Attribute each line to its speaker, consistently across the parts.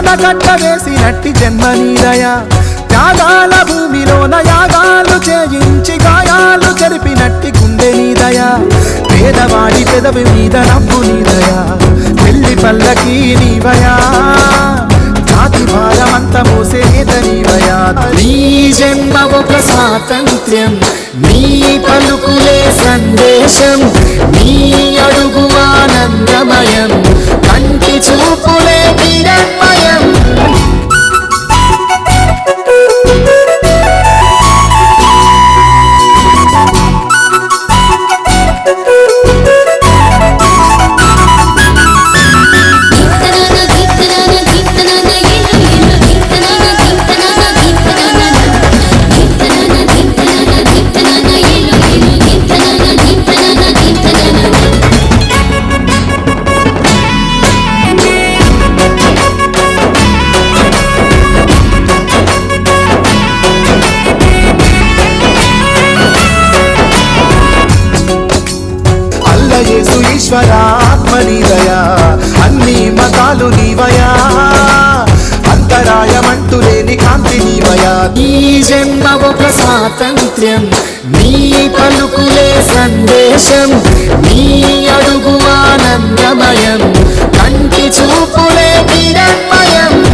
Speaker 1: దారలకి ఆనకట్ట వేసినట్టి జన్మ నీదయ త్యాగాల భూమిలోన యాగాలు చేయించి గాయాలు చెరిపినట్టి గుండె నీదయ పేదవాడి పెదవి మీద నవ్వు నీదయ పెళ్ళి పల్లకి నీవయా. జాతి భారమంత మోసే నేత నీవయా.
Speaker 2: నీ జన్మ ఒక స్వాతంత్ర్యం నీ పలుకులే సందేశం నీ అడుగు ఆనందమయం.
Speaker 1: యేసు ఈశ్వర ఆత్మ నీదయా అన్ని మతాలు నీవయా. అంతరాయమంటూ లేని కాంతి నీవయా.
Speaker 2: నీ జన్మ ఒక స్వాతంత్ర్యం నీ పలుకులే సందేశం నీ అడుగు ఆనందమయం కంటి చూపులే కిరణ్మయం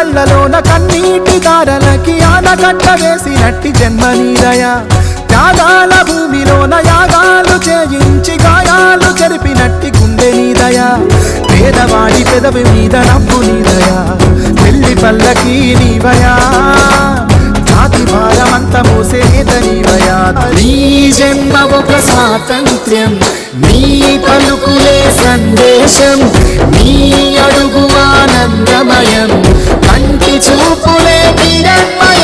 Speaker 1: కళ్ళలోన కన్నీటి దారలకి ఆనకట్ట వేసినట్టి జన్మ నీదయ త్యాగాల భూమిలోన యాగాలు చేయించి గాయాలు చెరిపినట్టి గుండె నీదయ. పేదవాడి పెదవి మీద నవ్వు నీదయ. పెళ్ళి పల్లకి నీవయా. భారమంత మోసే
Speaker 2: నీ జన్మ ఒక స్వాతంత్ర్యం నీ పలుకులే సందేశం నీ అడుగు ఆనందమయం కంటి చూపులే నిరన్మయం